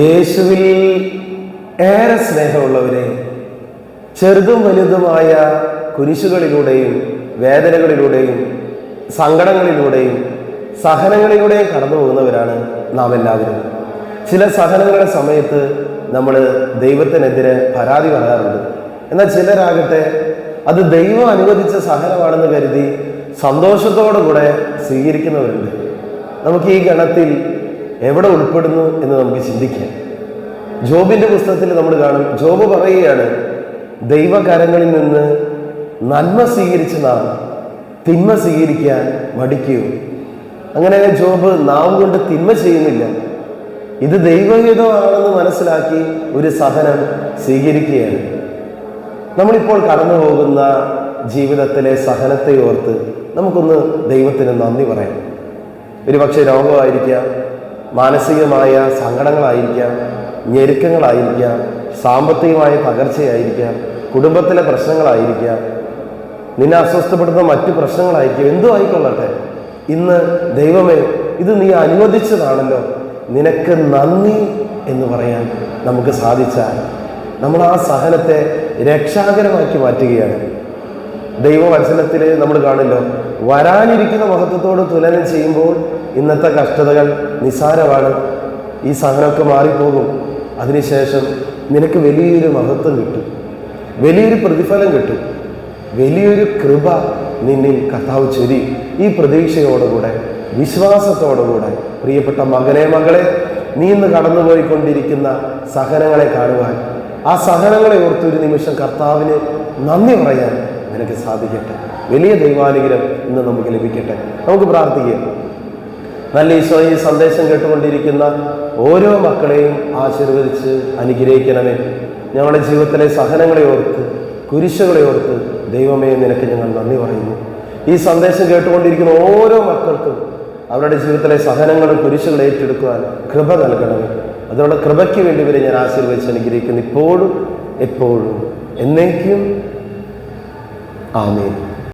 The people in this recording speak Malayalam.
യേശുവിൽ ഏറെ സ്നേഹമുള്ളവരെ ചെറുതും വലുതുമായ കുരിശുകളിലൂടെയും വേദനകളിലൂടെയും സങ്കടങ്ങളിലൂടെയും സഹനങ്ങളിലൂടെയും കടന്നു പോകുന്നവരാണ് നാം എല്ലാവരും. ചില സഹനങ്ങളുടെ സമയത്ത് നമ്മൾ ദൈവത്തിനെതിരെ പരാതി പറയാറുണ്ട്. എന്നാൽ ചിലരാകട്ടെ അത് ദൈവം അനുവദിച്ച സഹനമാണെന്ന് കരുതി സന്തോഷത്തോടു കൂടെ സ്വീകരിക്കുന്നവരുണ്ട്. നമുക്ക് ഈ ഗണത്തിൽ എവിടെ ഉൾപ്പെടുന്നു എന്ന് നമുക്ക് ചിന്തിക്കാം. ജോബിന്റെ പുസ്തകത്തിൽ നമ്മൾ കാണും ജോബ് പറയുകയാണ് ദൈവകരങ്ങളിൽ നിന്ന് നന്മ സ്വീകരിച്ച നാം തിന്മ സ്വീകരിക്കാൻ മടിക്കൂ. അങ്ങനെ ജോബ് നാം കൊണ്ട് തിന്മ ചെയ്യുന്നില്ല. ഇത് ദൈവഹിതമാണെന്ന് മനസ്സിലാക്കി ഒരു സഹനം സ്വീകരിക്കുകയാണ്. നമ്മളിപ്പോൾ കടന്നു പോകുന്ന ജീവിതത്തിലെ സഹനത്തെ ഓർത്ത് നമുക്കൊന്ന് ദൈവത്തിന് നന്ദി പറയാം. ഒരുപക്ഷെ രോഗമായിരിക്കാം മാനസികമായ സങ്കടങ്ങളായിരിക്കാം ഞെരുക്കങ്ങളായിരിക്കാം സാമ്പത്തികമായ തകർച്ചയായിരിക്കാം കുടുംബത്തിലെ പ്രശ്നങ്ങളായിരിക്കാം. നിന്നെ അസ്വസ്ഥപ്പെടുന്ന മറ്റു പ്രശ്നങ്ങളായിരിക്കും. എന്തോ ആയിക്കൊള്ളട്ടെ. ഇന്ന് ദൈവമേ ഇത് നീ അനുവദിച്ചതാണല്ലോ. നിനക്ക് നന്ദി എന്ന് പറയാൻ നമുക്ക് സാധിച്ചാൽ നമ്മൾ ആ സഹനത്തെ രക്ഷാകരമാക്കി മാറ്റുകയാണ്. ദൈവവചനത്തിൽ നമ്മൾ കാണില്ലോ വരാനിരിക്കുന്ന മഹത്വത്തോട് തുലനം ചെയ്യുമ്പോൾ ഇന്നത്തെ കഷ്ടതകൾ നിസ്സാരമാണ്. ഈ സഹനമൊക്കെ മാറിപ്പോകും. അതിനുശേഷം നിനക്ക് വലിയൊരു മഹത്വം കിട്ടും. വലിയൊരു പ്രതിഫലം കിട്ടും. വലിയൊരു കൃപ നിന്നിൽ കർത്താവ് ചൊരി. ഈ പ്രതീക്ഷയോടുകൂടെ വിശ്വാസത്തോടുകൂടെ പ്രിയപ്പെട്ട മകനെ മകളെ നീ ഇന്ന് കടന്നുപോയിക്കൊണ്ടിരിക്കുന്ന സഹനങ്ങളെ കാണുവാൻ ആ സഹനങ്ങളെ ഓർത്ത് ഒരു നിമിഷം കർത്താവിന് നന്ദി പറയാൻ നിനക്ക് സാധിക്കട്ടെ. വലിയ ദൈവാനുഗ്രഹം ഇന്ന് നമുക്ക് ലഭിക്കട്ടെ. നമുക്ക് പ്രാർത്ഥിക്കാം. നല്ല ഈശോ ഈ സന്ദേശം കേട്ടുകൊണ്ടിരിക്കുന്ന ഓരോ മക്കളെയും ആശീർവദിച്ച് അനുഗ്രഹിക്കണമേ. ഞങ്ങളുടെ ജീവിതത്തിലെ സഹനങ്ങളെ ഓർത്ത് കുരിശുകളെ ഓർത്ത് ദൈവമേ നിനക്ക് ഞങ്ങൾ നന്ദി പറയുന്നു. ഈ സന്ദേശം കേട്ടുകൊണ്ടിരിക്കുന്ന ഓരോ മക്കൾക്കും അവരുടെ ജീവിതത്തിലെ സഹനങ്ങളും കുരിശുകളും ഏറ്റെടുക്കുവാൻ കൃപ നൽകണമേ. അതുകൊണ്ട് കൃപയ്ക്ക് വേണ്ടി വരെ ഞാൻ ആശീർവദിച്ച് അനുഗ്രഹിക്കുന്നു ഇപ്പോഴും എപ്പോഴും. എന്നേക്കും 阿那